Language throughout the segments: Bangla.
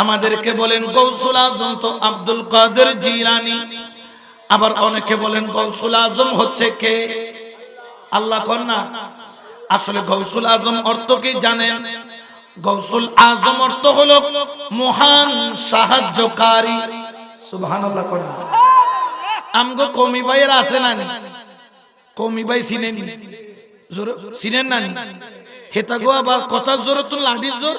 আমাদেরকে বলেন গৌসুল আজম তো আব্দুল কাদের জিলানি। আবার অনেকে বলেন গৌসুল আজম হচ্ছে কে? আল্লাহ কন্যা আসলে গৌসুল আজম অর্থ কি জানেন? গৌসুল আজম অর্থ হলো মহান সাহায্যকারী। সুবহানাল্লাহ আমগো কমি ভাইয়ের আছে না কমি ভাই চিনেন? চিনেন না? হেতাগো আবার কথা জোর তো লাঠির জোর।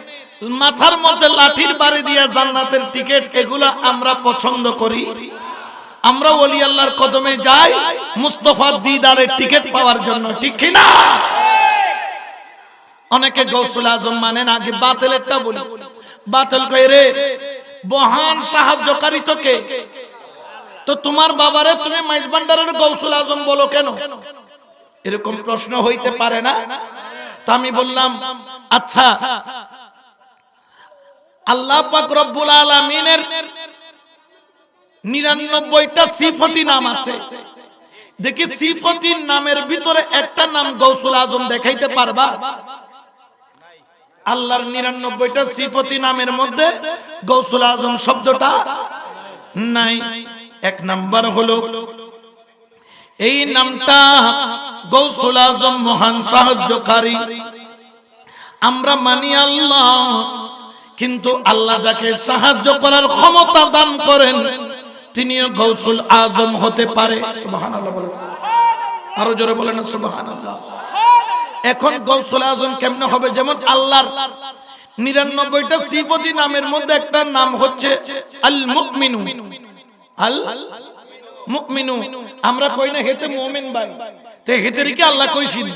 মাথার মধ্যে লাঠির বাড়ি দিয়া জান্নাতের টিকিট এগুলা আমরা পছন্দ করি। আমরা ওলি আল্লাহর কদমে যাই মুস্তফার দিদারের টিকিট পাওয়ার জন্য, ঠিক কি না অনেকে গৌসুল আজম মানেন, আগে বাতিলেরটা বলি। বাতিল কই রে বহান সাহায্যকারী তোকে। তো তোমার বাবারে তুমি মাইজ ভান্ডারের গৌসুল আজম বলো কেন? এরকম প্রশ্ন হইতে পারে না। তা আমি বললাম আচ্ছা আল্লাহ পাক রব্বুল আলামিনের নিরানব্বইটা সিফতি নাম আছে। দেখি সিফতির নামের ভিতরে একটা নাম গৌসুল আজম দেখাইতে পারবা? আল্লাহর নিরানব্বইটা সিফতি নামের মধ্যে গৌসুল আজম শব্দটা নাই। এক নাম্বার হলো, এই নামটা গৌসুল আজম মহান সাহায্যকারী। আমরা মানি আল্লাহ কিন্তু আল্লাহ যাকে সাহায্য করার ক্ষমতা দান করেন, তিনিও গৌসুল আজম হতে পারে। আরও জোরে বলেন এখন গৌসুল আজম কেমনে হবে? যেমন আল্লাহর নিরানব্বইটা সিফতি নামের মধ্যে একটা নাম হচ্ছে আল মুকমিনু আল মুকমিনু আমরা কই না হেতে মুমিন ভাই? তো হেতে কি আল্লাহ কইছিল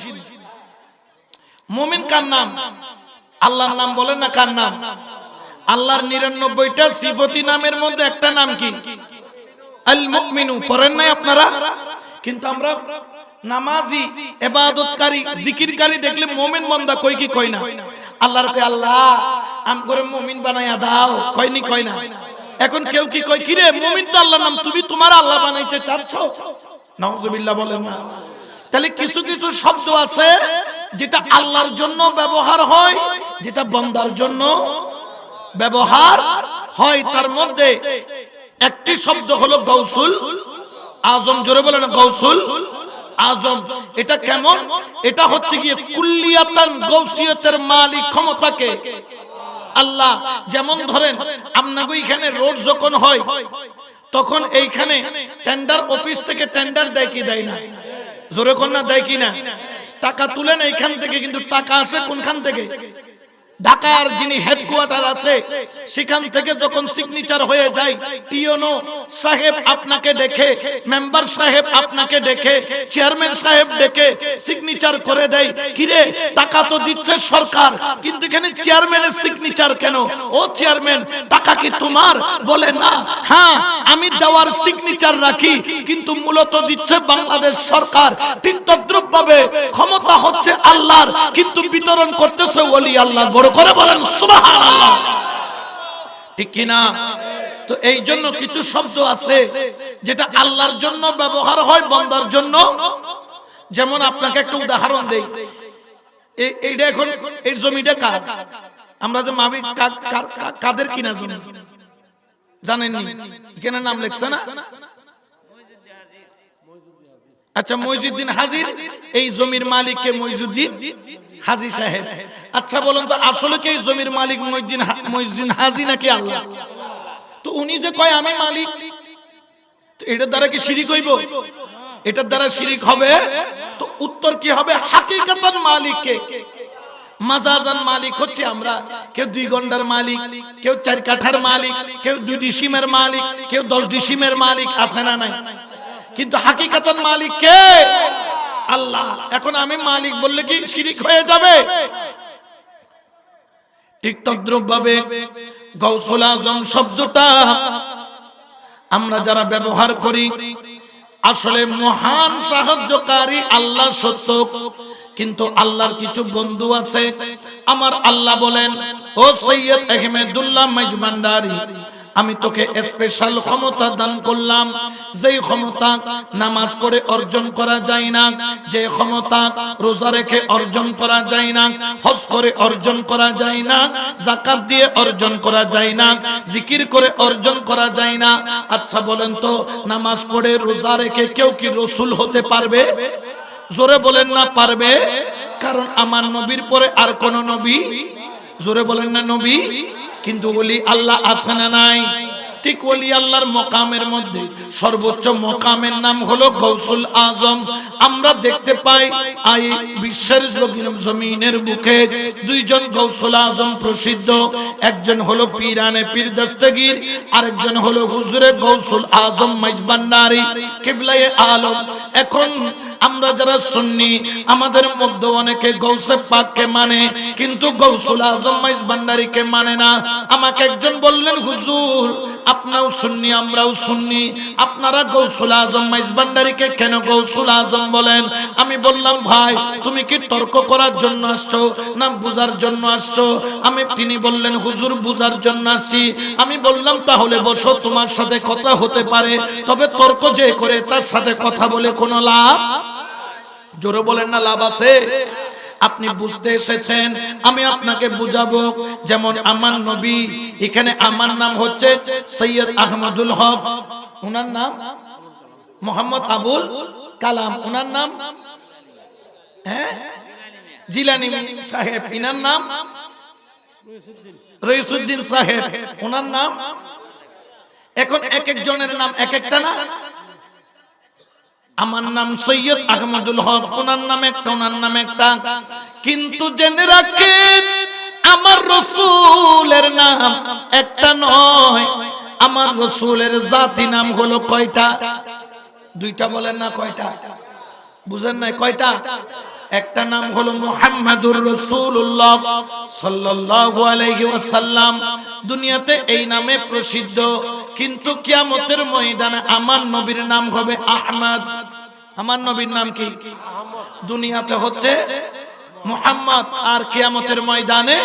মুমিন কার নাম? আল্লাহর নাম বলেন না কার নাম? আল্লাহর নিরানব্বইটা সিফতি নামের মধ্যে একটা নাম কি? কই কি আল্লাহ নাম, তুমি তোমার আল্লাহ বানাইতে চাচ্ছ? নাউজুবিল্লাহ বলেন না। তাহলে কিছু কিছু শব্দ আছে যেটা আল্লাহর জন্য ব্যবহার হয় যেটা বন্দার জন্য ব্যবহার হয়, তার মধ্যে একটি শব্দ হলো গৌসুল। আজম জোরে বলে না গৌসুল। আজম, এটা কেমন? এটা হচ্ছে গিয়ে কুল্লিয়াতান গৌসিয়তের মালিক ক্ষমতাকে। আল্লাহ, যেমন ধরেন আপনাকে এখানে রোড যখন হয়, তখন এইখানে টেন্ডার অফিস থেকে টেন্ডার দেয় কি দেয় না? জোরে কন্যা, দেয় কি না? টাকা তুলেন এইখান থেকে, কিন্তু টাকা আসে কোনখান থেকে? ঢাকার যিনি হেডকোয়ার্টার আছে, সেখান থেকে যখন সিগনেচার হয়ে যায় টিওনো সাহেব আপনাকে দেখে মেম্বার সাহেব আপনাকে দেখে চেয়ারম্যান সাহেব ডেকে সিগনেচার করে দেয়। কিরে, টাকা তো দিচ্ছে সরকার, কিন্তু এখানে চেয়ারম্যানের সিগনেচার কেন? ও চেয়ারম্যান টাকা কি তোমার? বলে না। হ্যাঁ আমি দেওয়ার সিগনেচার রাখি, কিন্তু মূলত দিচ্ছে বাংলাদেশ সরকার। ঠিক তদ্রুপ ক্ষমতা হচ্ছে আল্লাহর, কিন্তু বিতরণ করতেছে ওলি আল্লাহ বড় করে বলেন ঠিক কিনা তো এই জন্য কিছু শব্দ আছে যেটা আল্লাহর জন্য ব্যবহার হয়, বন্দার জন্য। যেমন আপনাকে একটা উদাহরণ দেই। এই- এইটা এখন এই জমিটা কার? আমরা যে মাবি কাদের কিনা জমি? জানেননি? এখানে নাম লেখছে না? আচ্ছা মইজুদ্দিন হাজির। এই জমির মালিক কে মইজুদ্দিন? হাজি সাহেব আচ্ছা বলুন তো, আসলে কি জমির মালিক মইজুদ্দিন মইজুদ্দিন হাজি নাকি আল্লাহ? তো উনি যে কয়, আমি মালিক। তো এটার দ্বারা কি শিরিক হইব? এটার দ্বারা শিরিক হবে? তো উত্তর কি হবে? হাকিকাতান মালিক কে মাজাজান মালিক হচ্ছে আমরা। কেউ দুই ঘণ্টার মালিক, কেউ চার কাঠার মালিক, কেউ দুই ডিসিমের মালিক, কেউ দশ ডিসিমের মালিক, আছে না নাই? কিন্তু হাকিকাতান মালিক কে? আল্লাহ, এখন আমি মালিক বললে কি শিরিক হয়ে যাবে? ঠিক তদ্রুপ ভাবে গৌসুল আজম শব্দটা আমরা যারা ব্যবহার করি, আসলে মহান সাহায্যকারী আল্লাহ সত্য, কিন্তু আল্লাহর কিছু বন্ধু আছে। আমার আল্লাহ বলেন, ও সৈয়দ আহমেদুল্লাহ মাইজবান্ডারি আমি তোকে স্পেশাল ক্ষমতা দান করলাম। যেই ক্ষমতা নামাজ পড়ে অর্জন করা যায় না যে ক্ষমতা রোজা রেখে অর্জন করা যায় না হজ করে অর্জন করা যায় না জাকাত দিয়ে অর্জন করা যায় না জিকির করে অর্জন করা যায় না। আচ্ছা বলেন তো নামাজ পড়ে রোজা রেখে কেউ কি রসুল হতে পারবে? জোরে বলেন না পারবে। কারণ আমার নবীর পরে আর কোন নবী জোরে বলেন না নবী, কিন্তু ওলি আল্লাহ আছে না নাই? ঠিক ওলি আল্লাহর মকামের মধ্যে, সর্বোচ্চ মকামের নাম হলো গৌসুল আজম। আমরা দেখতে পাই আই বিশ্বের জমিন- জমিনের বুকে দুইজন গৌসুল আজম প্রসিদ্ধ। একজন হলো পীরানে পীর দস্তগীর আরেকজন হলো হুজুরে গৌসুল আজম মাইজবান্ডারি কিবলায়ে আলম। এখন আমরা যারা সুন্নি, আমাদের মধ্যে অনেকে গৌসে পাককে মানে কিন্তু গৌসুল আজম মাইজ ভান্ডারীকে মানে না। আমাকে একজন বললেন, হুজুর, আপনাও সুন্নি, আমরাও সুন্নি। আপনারা গৌসুল আজম মাইজ ভান্ডারীকে কেন গৌসুল আজম বলেন? আমি বললাম, ভাই, তুমি কি তর্ক করার জন্য আসছো না বুঝার জন্য আসছো? আমি, তিনি বললেন, হুজুর, বুঝার জন্য আসছি। আমি বললাম, তাহলে বসো, তোমার সাথে কথা হতে পারে। তবে তর্ক যে করে, তার সাথে কথা বলে কোনো লাভ জোরে বলেন না, লাভ আছে? আপনি বুঝতে এসেছেন, আমি আপনাকে বুঝাবো, যেমন আমার নবী, এখানে আমার নাম হচ্ছে সৈয়দ আহমদুল হক। ওনার নাম মোহাম্মদ আবুল কালাম। ওনার নাম হ্যাঁ? জিলানি সাহেব। ইনার নাম রইসুদ্দিন সাহেব। ওনার নাম, এখন এক একজনের নাম এক একটা না? আমার নাম সৈয়দ আহমদুল হক, ওনার নাম একটা, ওনার নাম একটা। কিন্তু জেনে রাখেন, আমার রসুলের নাম একটা নয়, আমার রসুলের জাতি নাম হলো কয়টা? দুইটা বলেন না কয়টা? বুঝেন নাই, কয়টা? একটা নাম হলো মুহাম্মাদুর রাসূলুল্লাহ সাল্লাল্লাহু আলাইহি ওয়াসাল্লাম। দুনিয়াতে এই নামে প্রসিদ্ধ, কিন্তু কিয়ামতের ময়দানে আমার নবীর নাম হবে আহমদ। আমার নবীর নাম কি? দুনিয়াতে হচ্ছে মুহাম্মদ, আর কিয়ামতের ময়দানে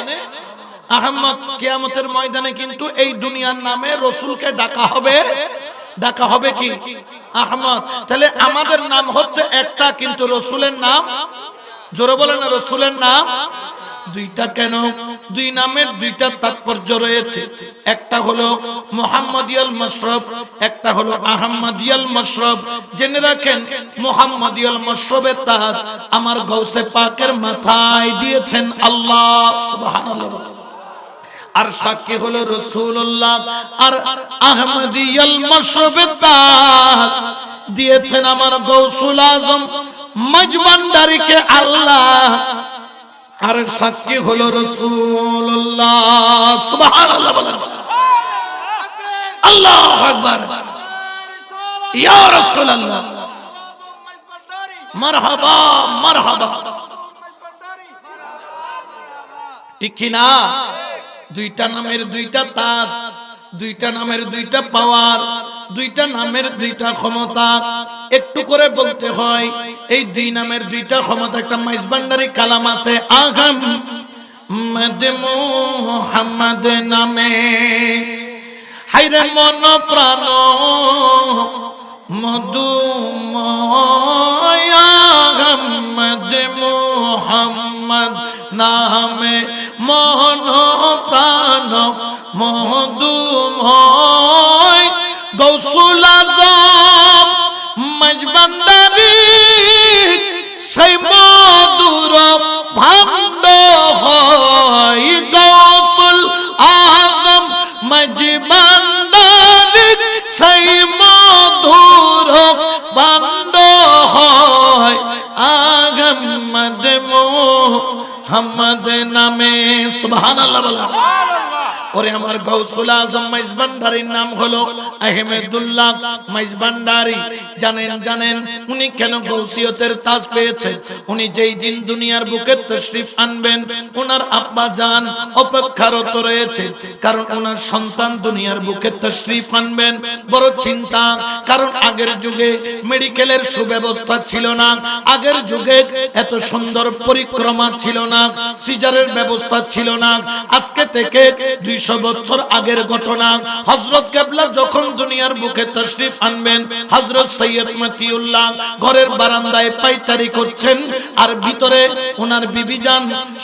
আহমদ। কিয়ামতের ময়দানে কিন্তু এই দুনিয়ার নামে রসুলকে ডাকা হবে ডাকা হবে কি? আহমদ, তাহলে আমাদের নাম হচ্ছে একটা, কিন্তু রসুলের নাম? জোরে বলে না, রসুলের নাম? দুইটা কেন? দুই নামের দুইটা তাৎপর্য রয়েছে। একটা হলো মোহাম্মদিয়াল মশরফ একটা হলো আহম্মদিয়াল মশরফ জেনে রাখেন, মোহাম্মদিয়াল মশরফের তাজ আমার গৌসে পাকের মাথায় দিয়েছেন আল্লাহ, সুবহানাল্লাহ। আর সাক্ষী হলো রসুল্লাহ আর আহমদিয়াল তাজ দিয়েছেন আমার গৌসুল আজম মজবান্ডারিকে আল্লাহ। আর সাক্ষী হলো রসুল্লাহ সুবহানাল্লাহ বলেন। ইয়া রাসূলুল্লাহ। মারহাবা মারহাবা। ঠিক কি না? দুইটা নামের দুইটা তাস, দুইটা নামের দুইটা পাওয়ার, দুইটা নামের দুইটা ক্ষমতা। একটু করে বলতে হয়, এই দুই নামের দুইটা ক্ষমতা একটা মাইজবান্ডারি কালাম আছে। আগাম মোহাম্মদ নামে। হাইরে মন প্রাণ মধুময়াগম্মদ মোহাম্মদ নামে। মন প্রাণ মধুময়, গৌসুল আজম সেই মধুর ভান্ড হয় গৌসুল আজম, মজবান্দারি, সেই মধুর ভান্ড হয় মোহাম্মদ নামে, সুবহানাল্লাহ ওরে আমার গৌসুল আজম মাইজ ভান্ডারির নাম হলো আহমেদুল্লাহ মাইজ ভান্ডারি জানেন জানেন, উনি কেন গৌসিয়তের তাজ পেয়েছেন? উনি যেই দিন দুনিয়ার বুকে তশরিফ আনবেন ওনার আব্বা জান অপেক্ষারত রয়েছে, কারণ ওনার সন্তান দুনিয়ার বুকে তশরিফ আনবেন। বড় চিন্তা, কারণ আগের যুগে মেডিকেলের সুব্যবস্থা ছিল না, আগের যুগে এত সুন্দর পরিক্রমা ছিল না, সিজারের ব্যবস্থা ছিল না, আজকে থেকে দুইশো বছর আগের ঘটনা। হজরত কেবলা যখন দুনিয়ার বুকে তশরিফ আনবেন হজরত সৈয়দ মতিউল্লাহ ঘরের বারান্দায় পাইচারি করছেন আর ভিতরে ওনার বিবিজান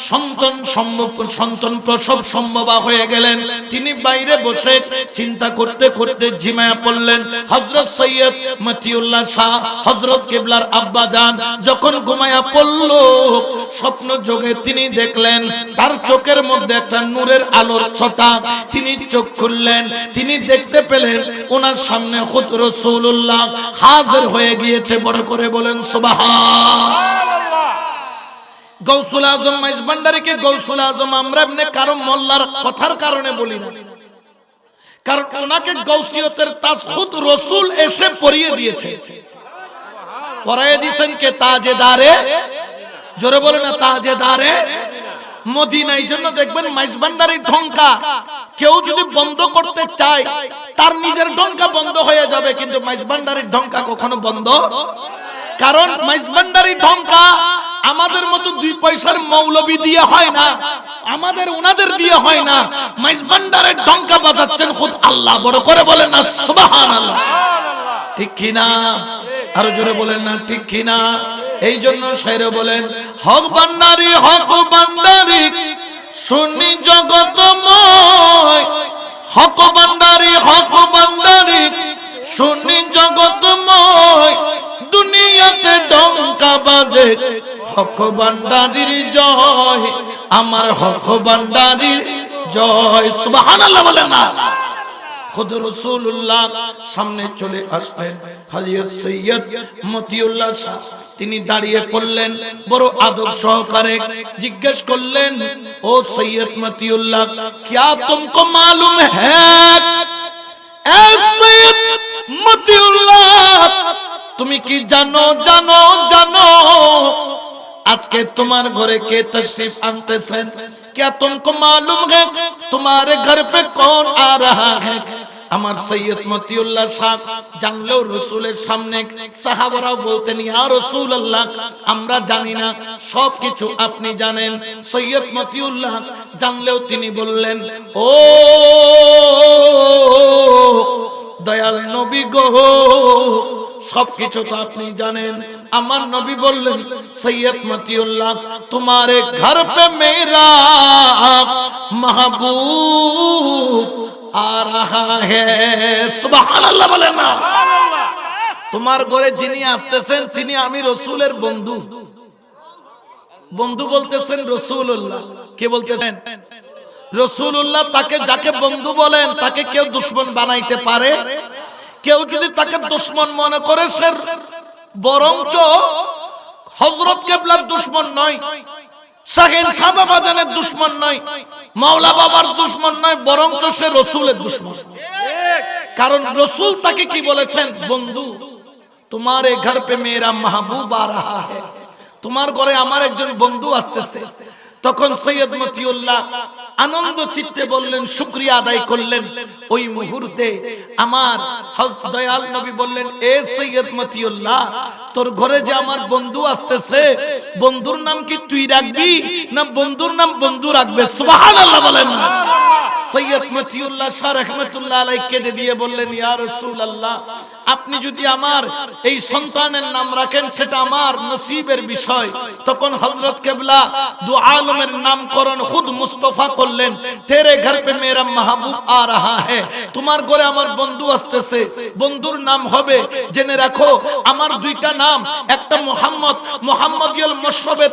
সন্তান সম্ভব সন্তান প্রসব সম্ভবা হয়ে গেলেন। তিনি বাইরে বসে চিন্তা করতে করতে ঝিমায়া পড়লেন হজরত সৈয়দ মতিউল্লাহ শাহ হজরত কেবলার আব্বা যান যখন ঘুমায়া পড়ল স্বপ্ন যোগে তিনি দেখলেন, তার চোখের মধ্যে একটা নূরের আলোর ছটা তিনি চোখ খুললেন, তিনি দেখতে পেলেন ওনার সামনে খুদ রসুল্লাহ হাজির হয়ে গিয়েছে, বড় করে বলেন, সুবহান। গৌসুল আজম মাইজ ভান্ডারীকে গৌসুল আজম, আমরা এমনি কারও মোল্লার কথার কারণে বলি না। কারণ ওনাকে গৌসিয়তের তাজ খুদ রসুল এসে পরিয়ে দিয়েছে। পরাইয়ে দিয়েছেন কে, তাজেদারে? জোরে বলে না, তাজেদারে? মদিনা এই জন্য দেখবেন মাইজ ভান্ডারির ঢঙ্কা কেউ যদি বন্ধ করতে চায়, তার নিজের ঢঙ্কা বন্ধ হয়ে যাবে, কিন্তু মাইজ ভান্ডারির ঢঙ্কা কখনো বন্ধ কারণ মাইজ ভান্ডারির ঢঙ্কা আমাদের মতো দুই পয়সার মৌলবি দিয়ে হয় না, আমাদের উনাদের দিয়ে হয় না। মাইজ ভান্ডারের ঢঙ্কা বাজাচ্ছেন খুদ আল্লাহ, বড় করে বলেন না, সুবহানাল্লাহ। ঠিক কিনা? আরও জোরে বলেন না, ঠিক কিনা? এই জন্য শেরে বলেন, হক বান্দারি হক বান্দারি শুনি জগতময়। হক বান্দারি হক বান্দারি শুনি জগতময়। দুনিয়াতে ডঙ্কা বাজে, হক বান্দারির জয়। আমার হক বান্দারির জয়। সুবহানাল্লাহ বলেন না। খুদ রসুল্লাহ সামনে চলে আসলেন হযরত সৈয়দ মতিউল্লাহ শাহ তিনি দাঁড়িয়ে পড়লেন বড় আদব সহকারে জিজ্ঞেস করলেন ও সৈয়দ মতিউল্লাহ क्या तुमको मालूम है এ সৈয়দ মতিউল্লাহ তুমি কি জানো জানো জানো আজকে তোমার ঘরে কে তশরিফ আনতেছেন क्या तुमको मालूम है तुम्हारे घर पे कौन आ रहा है আমার সৈয়দ মতিউল্লাহ সাহ জানলেও রসুলের সামনে সাহাবারাও বলতেন, ইয়া রসুল্লাহ আমরা জানি না সব কিছু আপনি জানেন। সৈয়দ মতিউল্লাহ জানলেও তিনি বললেন, ও, দয়াল নবী গো, সবকিছু তো আপনি জানেন। আমার নবী বললেন, সৈয়দ মতিউল্লাহ, তোমারে ঘর পে মেরা মাহবুব আ রাহা হ্যায় সুবহানাল্লাহ বলেন না। তোমার ঘরে যিনি আসতেছেন, তিনি আমি রসুলের বন্ধু। বন্ধু বলতেছেন রসুল্লাহ কে বলতেছেন? রসুল্লাহ তাকে যাকে বন্ধু বলেন, তাকে কেউ দুশ্মন বানাইতে পারে। কেউ যদি তাকে দুশ্মন মনে করে, সে বরঞ্চ হজরত কেবলার দুশ্মন নয়। শাহিন সাবা বাজানের দুশ্মন নয়, মাওলা বাবার দুশ্মন নয়, বরঞ্চ সে রসুলের দুশ্মন। কারণ রসুল তাকে কি বলেছেন? বন্ধু, তোমার এ ঘর পে মেয়েরা মাহবুব আ রাহা তোমার ঘরে আমার একজন বন্ধু আসতেছে। তখন সৈয়দ মতিউল্লাহ আনন্দ চিত্তে বললেন, শুক্রিয়া আদায় করলেন। ওই মুহূর্তে আমার দয়াল নবী বললেন, এ সৈয়দ মতিউল্লাহ, তোর ঘরে যে আমার বন্ধু আসতেছে, বন্ধুর নাম কি তুই রাখবি না বন্ধুর নাম বন্ধু রাখবে? সুবহানাল্লাহ বলেন। তোমার ঘরে আমার বন্ধু আসতেছে, বন্ধুর নাম হবে, জেনে রাখো, আমার দুইটা নাম, একটা মোহাম্মদ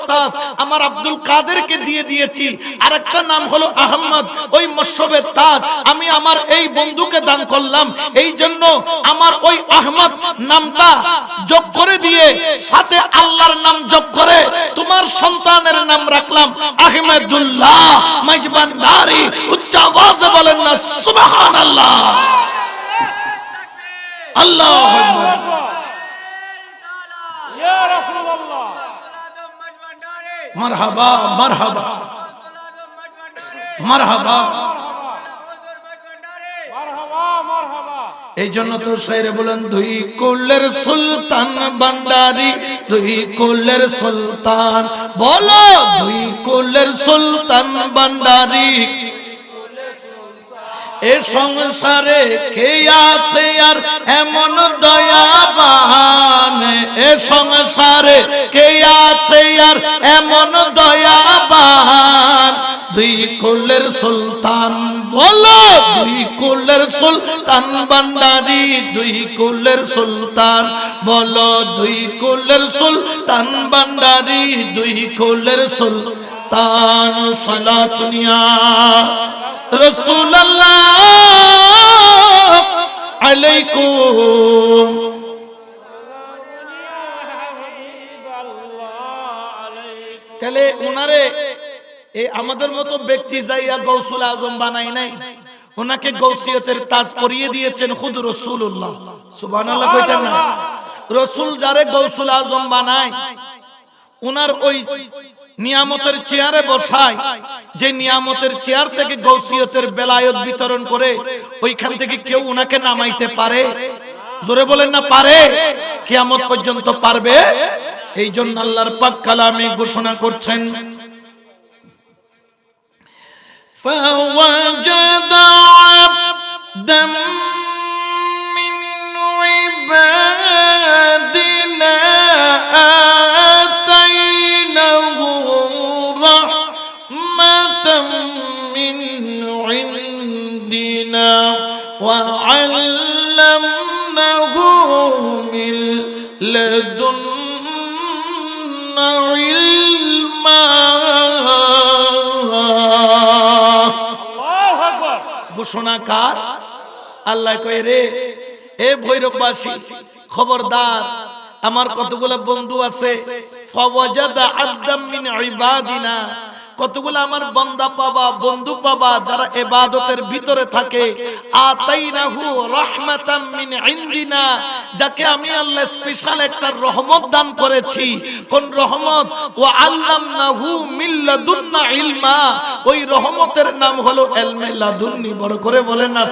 তাজ, আমার আব্দুল কাদেরকে দিয়ে দিয়েছি আর একটা নাম হলো আহমদ, ওই মোশরফ কসবের তাজ আমি আমার এই বন্ধুকে দান করলাম। এই জন্য আমার ওই আহমদ নামটা যোগ করে দিয়ে সাথে আল্লাহর নাম যোগ করে তোমার সন্তানের নাম রাখলাম আহমেদুল্লাহ। মজবানদারি উচ্চ আওয়াজে বলেন না, সুবহানাল্লাহ। আল্লাহ ইয়া রাসূলুল্লাহ মারহাবা মারহাবা। মারহাবা। এই জন্য তো শের বলেন দুই কুলের সুলতান ভান্ডারি দুই কুলের সুলতান বলো দুই কুলের সুলতান ভান্ডারি। এ সংসারে কে আছে আর এমন দয়াবান? এ সংসারে কে আছে আর এমন দয়াবান? দুই কোলের সুলতান। বলো। দুই কোলের সুলতান বান্দারি দুই কোলের সুলতান। বলো দুই কোলের সুলতান বান্দারি দুই কোলের সুলতান। সলা দুনিয়া। রসুল্লাহ আলাইকুম। তাহলে ওনারে এই আমাদের মতো ব্যক্তি যাইয়া গৌসুল আজম বানাই নাই। ওনাকে গৌসিয়তের তাজ পরিয়ে দিয়েছেন খুদ রসুল্লাহ সুবহানাল্লাহ কইতেন না। রসুল যারে গৌসুল আজম বানায় ওনার ওই নিয়ামতের চেয়ারে বসায়, যে নিয়ামতের চেয়ার থেকে গৌসিয়তের বেলায়ত বিতরণ করে ওইখান থেকে কেউ ওনাকে নামাইতে পারে? জোরে বলেন না, পারে। কিয়ামত পর্যন্ত পারবে? এই জন্য আল্লাহর পাক কালামে ঘোষণা করছেন فوجد عبدا من عبادنا আল্লাহ কয়ে রে এ ভৈরববাসী খবরদার আমার কতগুলো বন্ধু আছে? ফওয়াজাদা আব্দাম মিন ইবাদিনা কতগুলো আমার বন্দা পাবা, বন্ধু পাবা, যারা এবাদতের ভিতরে থাকে। যাকে আমি আল্লাহ স্পেশাল একটা রহমত দান করেছি। কোন রহমত? ও আল্লামনাহু মিন ইলমা। ওই রহমতের নাম হলো ইলমে বড় করে বলেন না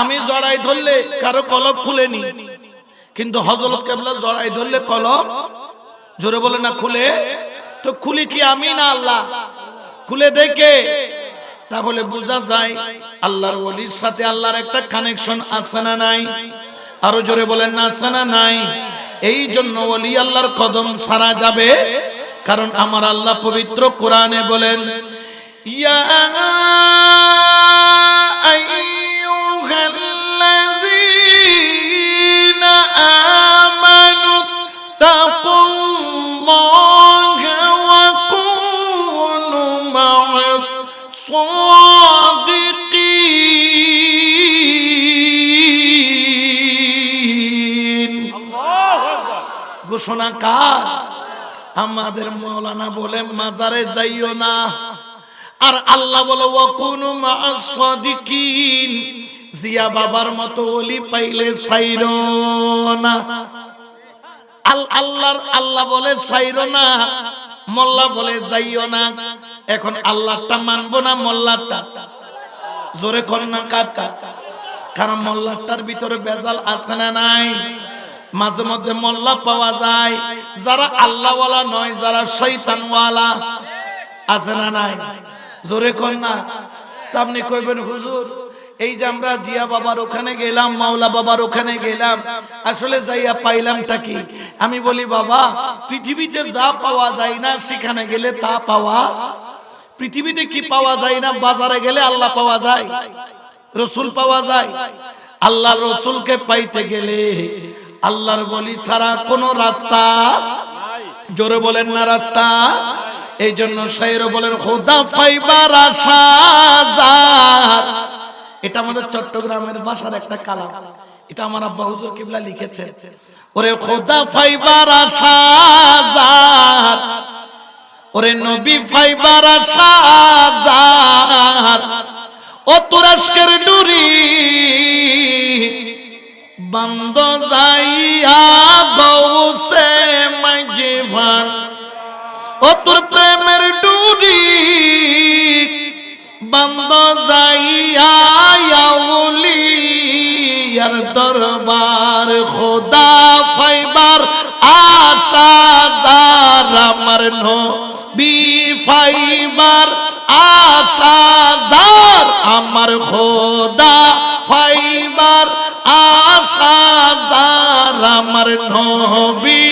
আমি জড়াই ধরলে কারও কলব খুলেনি। কিন্তু হযরত কেবলা জড়াই ধরলে কলব জোরে বলে না, খুলে। তো খুলি কি আমি না আল্লাহ? খুলে দেখে। তাহলে বোঝা যায় আল্লাহর ওলির সাথে আল্লাহর একটা কানেকশন আছে না নাই? আরও জোরে বলেন না আছে না নাই? এই জন্য ওলি আল্লাহর কদম সারা যাবে? কারণ আমার আল্লাহ পবিত্র কোরআনে বলেন, ইয়া ঘোষণা কার? আমাদের মৌলানা বলে মাজারে যাইও না। আর আল্লাহ বলে মা'আস সাদিকিন। জিয়া বাবার মতো ওলি পাইলে সাইরো না। আল আল্লাহর আল্লাহ বলে, সাইরো না। মোল্লা বলে, যাইও না। এখন আল্লাহটা মানবো না মোল্লাটা? জোরে কর না কাটা কারণ মোল্লাটার ভিতরে বেজাল আছে না নাই? মাঝে মধ্যে মোল্লা পাওয়া যায়। যারা আল্লাহওয়ালা নয়, যারা শৈতানওয়ালা আছে না নাই? জোরে কর না। তা আপনি কইবেন, হুজুর, এই যে আমরা জিয়া বাবার ওখানে গেলাম, মাওলা বাবার ওখানে গেলাম, আসলে যাইয়া পাইলামটা কি? আমি বলি, বাবা, পৃথিবীতে যা পাওয়া যায় না, সেখানে গেলে তা পাওয়া। পৃথিবীতে কি পাওয়া যায় না, বাজারে গেলে আল্লাহ পাওয়া যায়, রসুল পাওয়া যায়। আল্লাহ রসুলকে পাইতে গেলে আল্লাহর বলি ছাড়া কোনো রাস্তা? জোরে বলেন না রাস্তা। এই জন্য শাইর বলেন খোদা পাইবার আশা এটা আমাদের চট্টগ্রামের ভাষার একটা কালা এটা আমার আব্বা হুজুর কিবলা লিখেছে। ওরে খোদা পাইবার আশা ওরে, নবী ফাইবার আশা ও তুরস্কের ডুরি বন্ধ যাইয়া গৌসে মাঝিভান ও তোর প্রেমের ডুরি, বন্ধ যাইয়া আউলিয়ার দরবার খোদা ফাইবার আশা যার আমার নবী ফাইবার, আশা যার আমার খোদা ফাইবার আমার নবী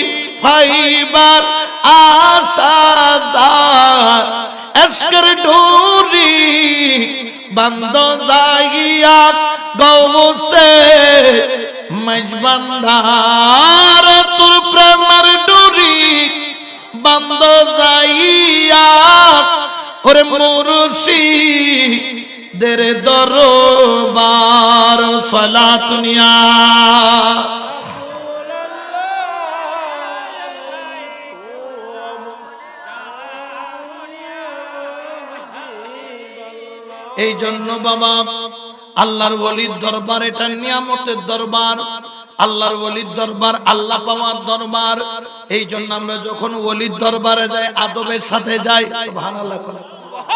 ফাইবার আশা যার এসকের ডোরি বন্ধ যাইয়া গৌসে মজবন্ধার তোর প্রেমের ডোরি বন্ধ যাইয়া। ওরে মুরুষি দের দরবার সলাতুনিয়া এই জন্য বাবা, আল্লাহর ওলির দরবার, এটা নিয়ামতের দরবার। আল্লাহর ওলির দরবার, আল্লাহ পাওয়ার দরবার। এই জন্য আমরা যখন ওলির দরবারে যাই, আদবের সাথে যাই, সুবহানাল্লাহ